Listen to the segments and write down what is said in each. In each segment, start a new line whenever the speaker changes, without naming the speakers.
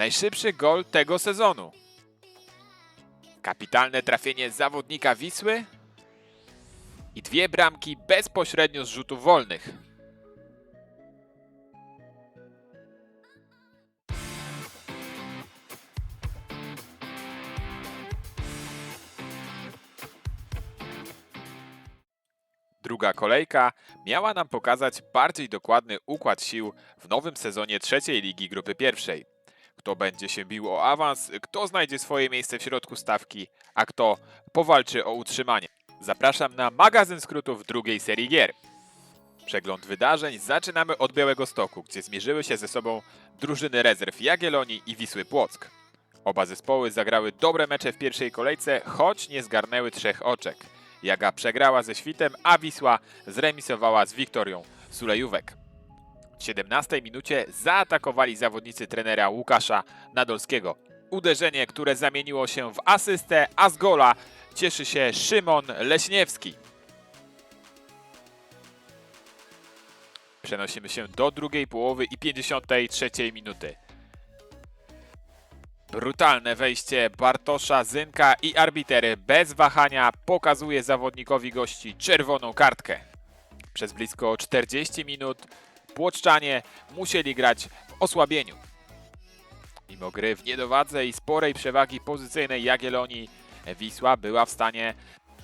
Najszybszy gol tego sezonu. Kapitalne trafienie zawodnika Wisły i dwie bramki bezpośrednio z rzutów wolnych. Druga kolejka miała nam pokazać bardziej dokładny układ sił w nowym sezonie trzeciej ligi grupy pierwszej. Kto będzie się bił o awans, kto znajdzie swoje miejsce w środku stawki, a kto powalczy o utrzymanie. Zapraszam na magazyn skrótów drugiej serii gier. Przegląd wydarzeń zaczynamy od Białego Stoku, gdzie zmierzyły się ze sobą drużyny rezerw Jagiellonii i Wisły Płock. Oba zespoły zagrały dobre mecze w pierwszej kolejce, choć nie zgarnęły trzech oczek. Jaga przegrała ze Świtem, a Wisła zremisowała z Wiktorią Sulejówek. W 17 minucie zaatakowali zawodnicy trenera Łukasza Nadolskiego. Uderzenie, które zamieniło się w asystę, a z gola cieszy się Szymon Leśniewski. Przenosimy się do drugiej połowy i 53 minuty. Brutalne wejście Bartosza Zynka i arbiter bez wahania pokazuje zawodnikowi gości czerwoną kartkę. Przez blisko 40 minut Płoczczanie musieli grać w osłabieniu. Mimo gry w niedowadze i sporej przewagi pozycyjnej Jagiellonii, Wisła była w stanie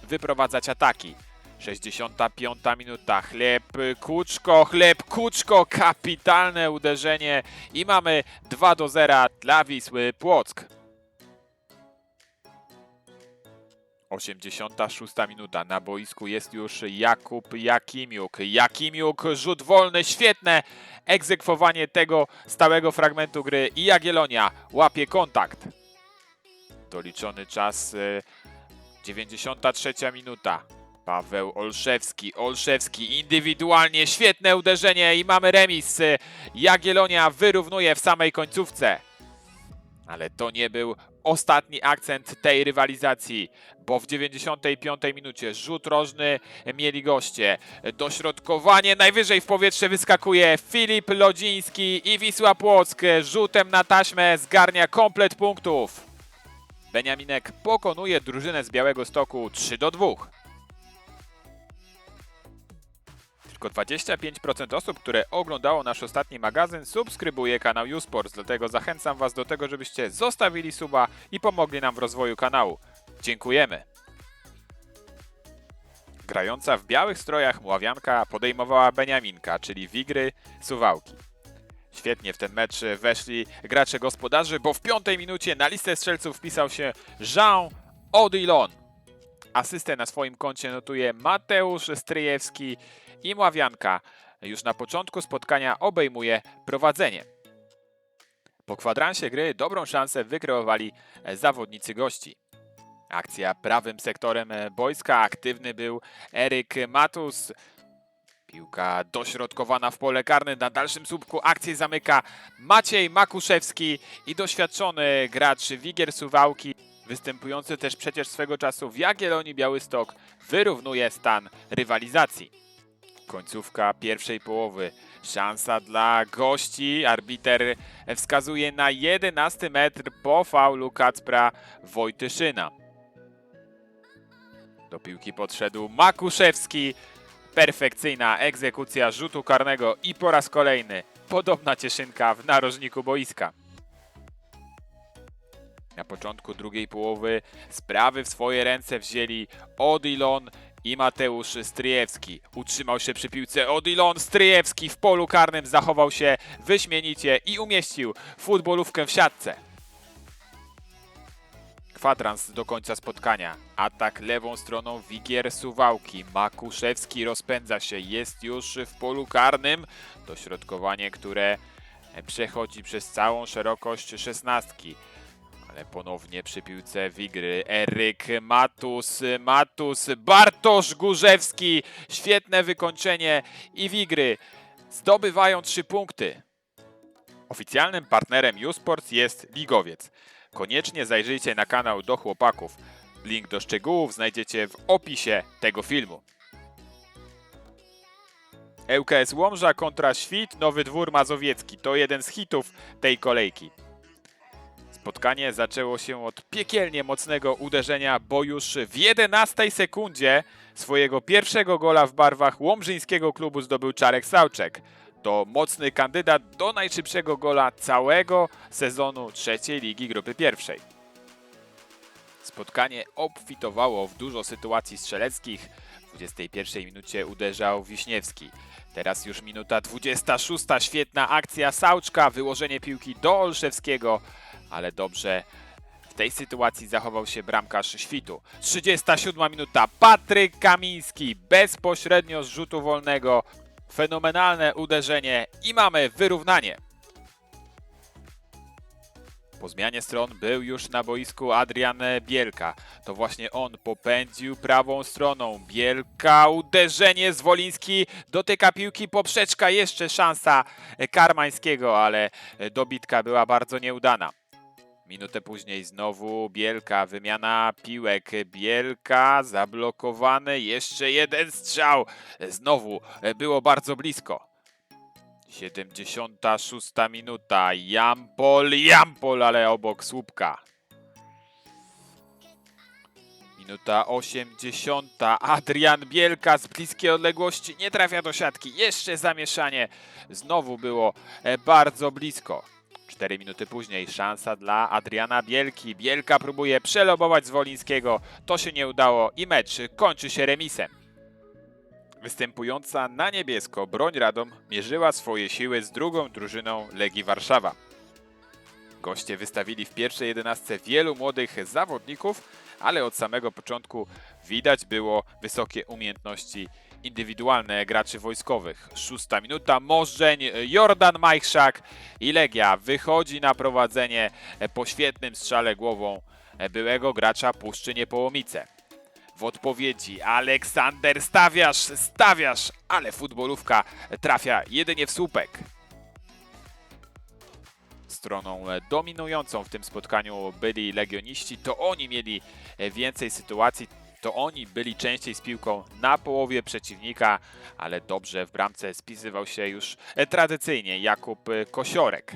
wyprowadzać ataki. 65 minuta, chleb, kuczko, chleb, kuczko, kapitalne uderzenie i mamy 2 do 0 dla Wisły Płock. 86 minuta, na boisku jest już Jakub Jakimiuk. Jakimiuk, rzut wolny, świetne egzekwowanie tego stałego fragmentu gry i Jagiellonia łapie kontakt. Doliczony czas e, 93 minuta. Paweł Olszewski, Olszewski indywidualnie świetne uderzenie i mamy remis. E, Jagiellonia wyrównuje w samej końcówce. Ale to nie był ostatni akcent tej rywalizacji, bo w 95 minucie rzut rożny mieli goście. Dośrodkowanie najwyżej w powietrze wyskakuje Filip Lodziński i Wisła Płock rzutem na taśmę zgarnia komplet punktów. Beniaminek pokonuje drużynę z Białego Stoku 3 do 2. Tylko 25% osób, które oglądało nasz ostatni magazyn, subskrybuje kanał YouSports, dlatego zachęcam Was do tego, żebyście zostawili suba i pomogli nam w rozwoju kanału. Dziękujemy! Grająca w białych strojach Mławianka podejmowała Beniaminka, czyli Wigry Suwałki. Świetnie w ten mecz weszli gracze gospodarzy, bo w piątej minucie na listę strzelców wpisał się Jean Odilon. Asystę na swoim koncie notuje Mateusz Stryjewski i Mławianka już na początku spotkania obejmuje prowadzenie. Po kwadransie gry dobrą szansę wykreowali zawodnicy gości. Akcja prawym sektorem boiska, aktywny był Eryk Matus. Piłka dośrodkowana w pole karne, na dalszym słupku akcję zamyka Maciej Makuszewski i doświadczony gracz Wigier Suwałki, występujący też przecież swego czasu w Jagiellonii Białystok, wyrównuje stan rywalizacji. Końcówka pierwszej połowy. Szansa dla gości. Arbiter wskazuje na 11 metr po faulu Kacpra Wojtyszyna. Do piłki podszedł Makuszewski. Perfekcyjna egzekucja rzutu karnego i po raz kolejny podobna cieszynka w narożniku boiska. Na początku drugiej połowy sprawy w swoje ręce wzięli Odilon i Mateusz Stryjewski. Utrzymał się przy piłce Odilon Stryjewski w polu karnym zachował się wyśmienicie i umieścił futbolówkę w siatce. Kwadrans do końca spotkania. Atak lewą stroną Wigier Suwałki. Makuszewski rozpędza się, jest już w polu karnym. Dośrodkowanie, które przechodzi przez całą szerokość szesnastki. Ponownie przy piłce Wigry. Eryk Matus, Matus, Bartosz Górzewski. Świetne wykończenie i Wigry zdobywają trzy punkty. Oficjalnym partnerem YouSports jest Ligowiec. Koniecznie zajrzyjcie na kanał do chłopaków. Link do szczegółów znajdziecie w opisie tego filmu. ŁKS Łomża kontra Świt, Nowy Dwór Mazowiecki. To jeden z hitów tej kolejki. Spotkanie zaczęło się od piekielnie mocnego uderzenia, bo już w 11 sekundzie swojego pierwszego gola w barwach łomżyńskiego klubu zdobył Czarek Sałczek. To mocny kandydat do najszybszego gola całego sezonu trzeciej ligi grupy pierwszej. Spotkanie obfitowało w dużo sytuacji strzeleckich. W 21 minucie uderzał Wiśniewski. Teraz już minuta 26. Świetna akcja Sauczka, wyłożenie piłki do Olszewskiego, ale dobrze w tej sytuacji zachował się bramkarz Świtu. 37 minuta. Patryk Kamiński bezpośrednio z rzutu wolnego. Fenomenalne uderzenie i mamy wyrównanie. Po zmianie stron był już na boisku Adrian Bielka. To właśnie on popędził prawą stroną. Bielka, uderzenie z Woliński, dotyka piłki, poprzeczka, jeszcze szansa Karmańskiego, ale dobitka była bardzo nieudana. Minutę później znowu Bielka, wymiana piłek. Bielka zablokowany, jeszcze jeden strzał. Znowu było bardzo blisko. 76 minuta. Jampol, Jampol, ale obok słupka. Minuta 80. Adrian Bielka z bliskiej odległości nie trafia do siatki. Jeszcze zamieszanie. Znowu było e, bardzo blisko. 4 minuty później szansa dla Adriana Bielki. Bielka próbuje przelobować z Wolińskiego. To się nie udało i mecz kończy się remisem. Występująca na niebiesko broń Radom mierzyła swoje siły z drugą drużyną Legii Warszawa. Goście wystawili w pierwszej jedenastce wielu młodych zawodników, ale od samego początku widać było wysokie umiejętności indywidualne graczy wojskowych. Szósta minuta, Morzeń, Jordan Majchrzak i Legia wychodzi na prowadzenie po świetnym strzale głową byłego gracza Puszczy Niepołomice. W odpowiedzi Aleksander stawiasz, stawiasz, ale futbolówka trafia jedynie w słupek. Stroną dominującą w tym spotkaniu byli legioniści, to oni mieli więcej sytuacji, to oni byli częściej z piłką na połowie przeciwnika, ale dobrze w bramce spisywał się już tradycyjnie Jakub Kosiorek.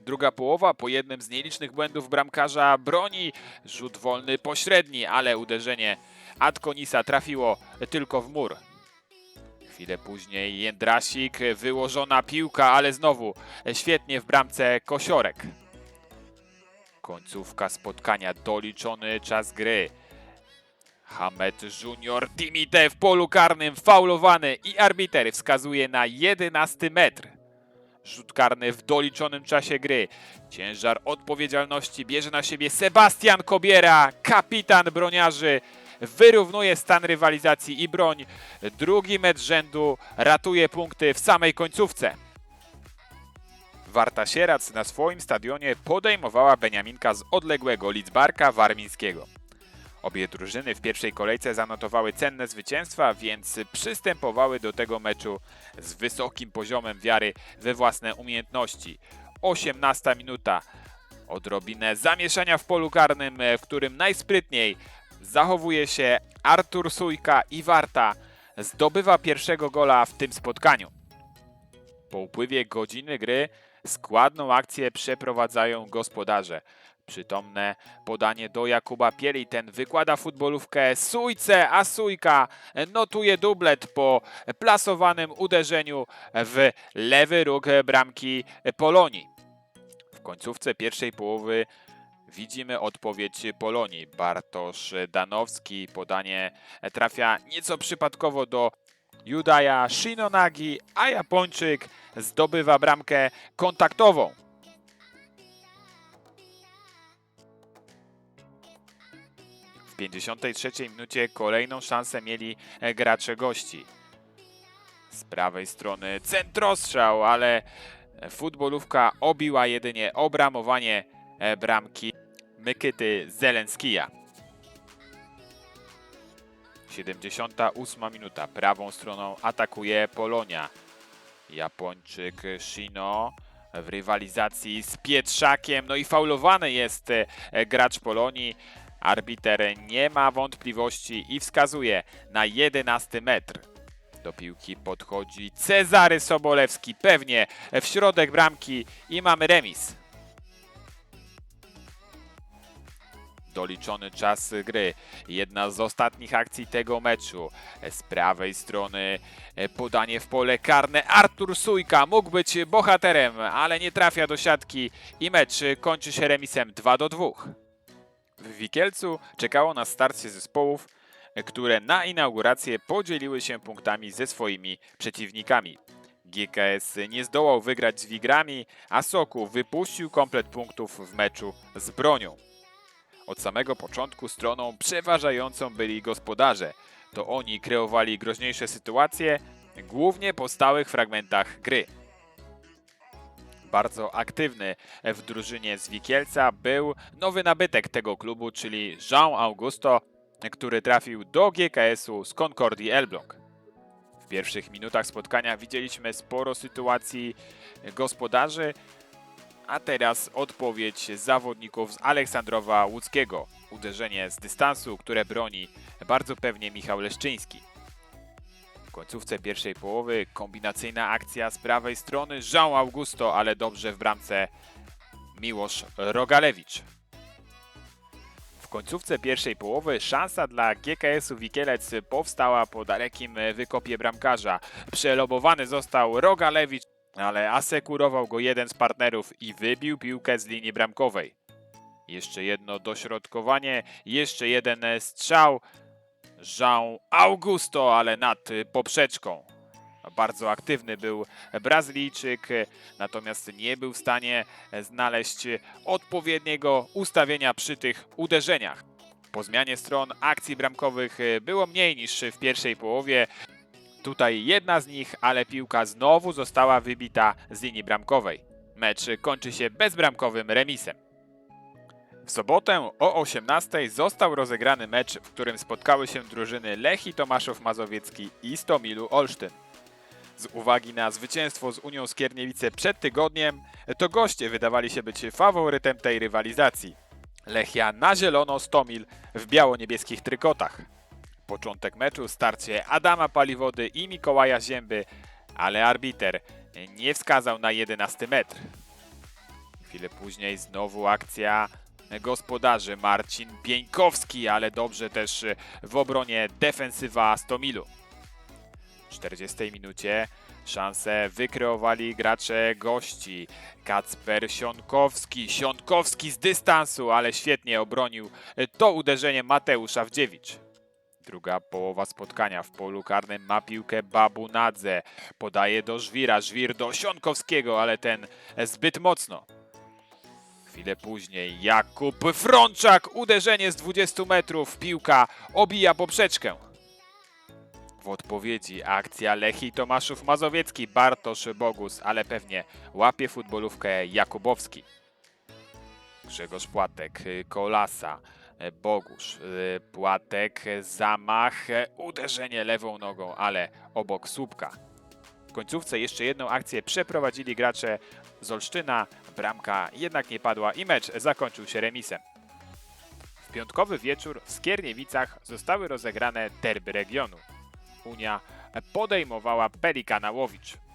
Druga połowa po jednym z nielicznych błędów bramkarza broni. Rzut wolny pośredni, ale uderzenie Adkonisa trafiło tylko w mur. Chwilę później Jędrasik, wyłożona piłka, ale znowu świetnie w bramce Kosiorek. Końcówka spotkania, doliczony czas gry. Hamed Junior Timite w polu karnym, faulowany i arbiter wskazuje na 11 metr. Rzut karny w doliczonym czasie gry. Ciężar odpowiedzialności bierze na siebie Sebastian Kobiera, kapitan broniarzy. Wyrównuje stan rywalizacji i broń. Drugi mecz rzędu ratuje punkty w samej końcówce. Warta Sierac na swoim stadionie podejmowała Beniaminka z odległego Lidzbarka Warmińskiego. Obie drużyny w pierwszej kolejce zanotowały cenne zwycięstwa, więc przystępowały do tego meczu z wysokim poziomem wiary we własne umiejętności. 18 minuta. Odrobinę zamieszania w polu karnym, w którym najsprytniej zachowuje się Artur Sujka i Warta zdobywa pierwszego gola w tym spotkaniu. Po upływie godziny gry składną akcję przeprowadzają gospodarze. Przytomne podanie do Jakuba Pieli. Ten wykłada futbolówkę Sujce, a Sujka notuje dublet po plasowanym uderzeniu w lewy róg bramki Polonii. W końcówce pierwszej połowy widzimy odpowiedź Polonii. Bartosz Danowski podanie trafia nieco przypadkowo do Judaja Shinonagi, a Japończyk zdobywa bramkę kontaktową. W 53 minucie kolejną szansę mieli e, gracze gości. Z prawej strony centrostrzał, ale futbolówka obiła jedynie obramowanie e, bramki Mykyty Zelenskija. 78 minuta. Prawą stroną atakuje Polonia. Japończyk Shino w rywalizacji z Pietrzakiem. No i faulowany jest e, gracz Polonii. Arbiter nie ma wątpliwości i wskazuje na 11 metr. Do piłki podchodzi Cezary Sobolewski, pewnie w środek bramki i mamy remis. Doliczony czas gry. Jedna z ostatnich akcji tego meczu. Z prawej strony e, podanie w pole karne. Artur Sujka mógł być bohaterem, ale nie trafia do siatki i mecz kończy się remisem 2 do 2. W Wikielcu czekało na starcie zespołów, które na inaugurację podzieliły się punktami ze swoimi przeciwnikami. GKS nie zdołał wygrać z Wigrami, a Soku wypuścił komplet punktów w meczu z Bronią. Od samego początku stroną przeważającą byli gospodarze. To oni kreowali groźniejsze sytuacje, głównie po stałych fragmentach gry. Bardzo aktywny w drużynie z Wikielca był nowy nabytek tego klubu, czyli Jean Augusto, który trafił do GKS-u z Concordii Elbląg. W pierwszych minutach spotkania widzieliśmy sporo sytuacji gospodarzy, a teraz odpowiedź zawodników z Aleksandrowa Łódzkiego. Uderzenie z dystansu, które broni bardzo pewnie Michał Leszczyński. W końcówce pierwszej połowy kombinacyjna akcja z prawej strony Jean Augusto, ale dobrze w bramce Miłosz Rogalewicz. W końcówce pierwszej połowy szansa dla GKS-u Wikielec powstała po dalekim wykopie bramkarza. Przelobowany został Rogalewicz, ale asekurował go jeden z partnerów i wybił piłkę z linii bramkowej. Jeszcze jedno dośrodkowanie, jeszcze jeden strzał. Jean Augusto, ale nad poprzeczką. Bardzo aktywny był Brazylijczyk, natomiast nie był w stanie znaleźć odpowiedniego ustawienia przy tych uderzeniach. Po zmianie stron akcji bramkowych było mniej niż w pierwszej połowie. Tutaj jedna z nich, ale piłka znowu została wybita z linii bramkowej. Mecz kończy się bezbramkowym remisem. W sobotę o 18 został rozegrany mecz, w którym spotkały się drużyny Lechii Tomaszów Mazowiecki i Stomilu Olsztyn. Z uwagi na zwycięstwo z Unią Skierniewice przed tygodniem, to goście wydawali się być faworytem tej rywalizacji. Lechia na zielono, Stomil w biało-niebieskich trykotach. Początek meczu starcie Adama Paliwody i Mikołaja Zięby, ale arbiter nie wskazał na 11 metr. Chwilę później znowu akcja gospodarzy Marcin Pieńkowski, ale dobrze też w obronie defensywa Stomilu. W 40 minucie szansę wykreowali gracze gości. Kacper Sionkowski, Sionkowski z dystansu, ale świetnie obronił to uderzenie Mateusz Awdziewicz. Druga połowa spotkania w polu karnym ma piłkę Babunadze. Podaje do Żwira, Żwir do Sionkowskiego, ale ten zbyt mocno. Chwilę później Jakub Frączak, uderzenie z 20 metrów, piłka obija poprzeczkę. W odpowiedzi akcja Lechii Tomaszów Mazowiecki, Bartosz Bogus, ale pewnie łapie futbolówkę Jakubowski. Grzegorz Płatek, y, Kolasa, Bogusz, y, Płatek, zamach, y, uderzenie lewą nogą, ale obok słupka. W końcówce jeszcze jedną akcję przeprowadzili gracze z Olsztyna, bramka jednak nie padła i mecz zakończył się remisem. W piątkowy wieczór w Skierniewicach zostały rozegrane derby regionu. Unia podejmowała Pelikana Łowicz.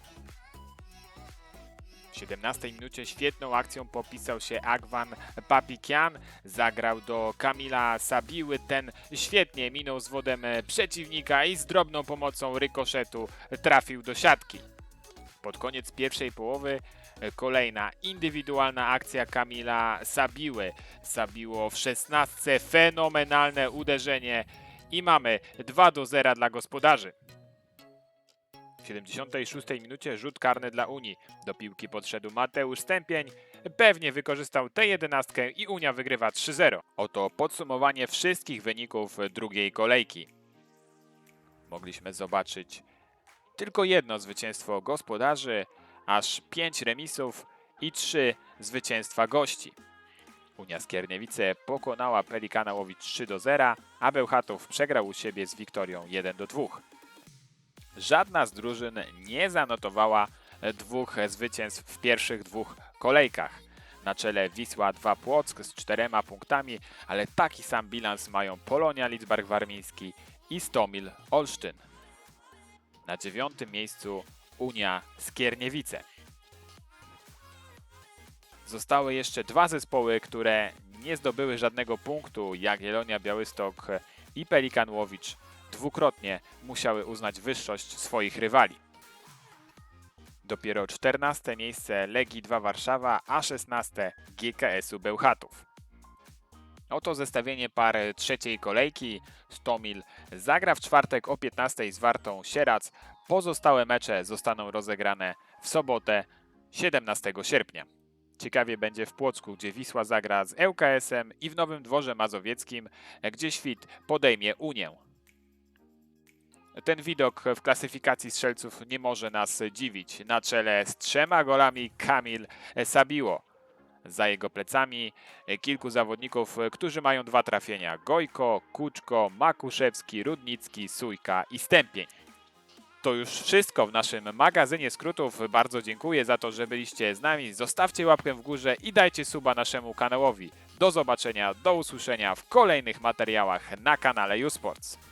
W 17 minucie świetną akcją popisał się Agwan Papikian. Zagrał do Kamila Sabiły. Ten świetnie minął z wodem przeciwnika i z drobną pomocą rykoszetu trafił do siatki. Pod koniec pierwszej połowy kolejna indywidualna akcja Kamila Sabiły. Sabiło w 16 fenomenalne uderzenie i mamy 2 do 0 dla gospodarzy. W 76 minucie rzut karny dla Unii. Do piłki podszedł Mateusz Stępień. Pewnie wykorzystał tę jedenastkę i Unia wygrywa 3-0. Oto podsumowanie wszystkich wyników drugiej kolejki. Mogliśmy zobaczyć tylko jedno zwycięstwo gospodarzy, aż 5 remisów i 3 zwycięstwa gości. Unia Skierniewice pokonała Pelikana Łowicz 3 do 0, a Bełchatów przegrał u siebie z Wiktorią 1 do 2. Żadna z drużyn nie zanotowała dwóch zwycięstw w pierwszych dwóch kolejkach. Na czele Wisła 2 Płock z czterema punktami, ale taki sam bilans mają Polonia Lidzbark Warmiński i Stomil Olsztyn. Na dziewiątym miejscu Unia Skierniewice. Zostały jeszcze dwa zespoły, które nie zdobyły żadnego punktu. Jagiellonia Białystok i Pelikan Łowicz dwukrotnie musiały uznać wyższość swoich rywali. Dopiero 14 miejsce Legii 2 Warszawa, a 16 GKS-u Bełchatów. Oto zestawienie par trzeciej kolejki. Stomil zagra w czwartek o 15 z Wartą Sierac. Pozostałe mecze zostaną rozegrane w sobotę 17 sierpnia. Ciekawie będzie w Płocku, gdzie Wisła zagra z ŁKS-em i w Nowym Dworze Mazowieckim, gdzie Świt podejmie Unię. Ten widok w klasyfikacji strzelców nie może nas dziwić. Na czele z trzema golami Kamil Sabiło. Za jego plecami kilku zawodników, którzy mają dwa trafienia. Gojko, Kuczko, Makuszewski, Rudnicki, Sujka i Stępień. To już wszystko w naszym magazynie skrótów. Bardzo dziękuję za to, że byliście z nami. Zostawcie łapkę w górze i dajcie suba naszemu kanałowi. Do zobaczenia, do usłyszenia w kolejnych materiałach na kanale uSports.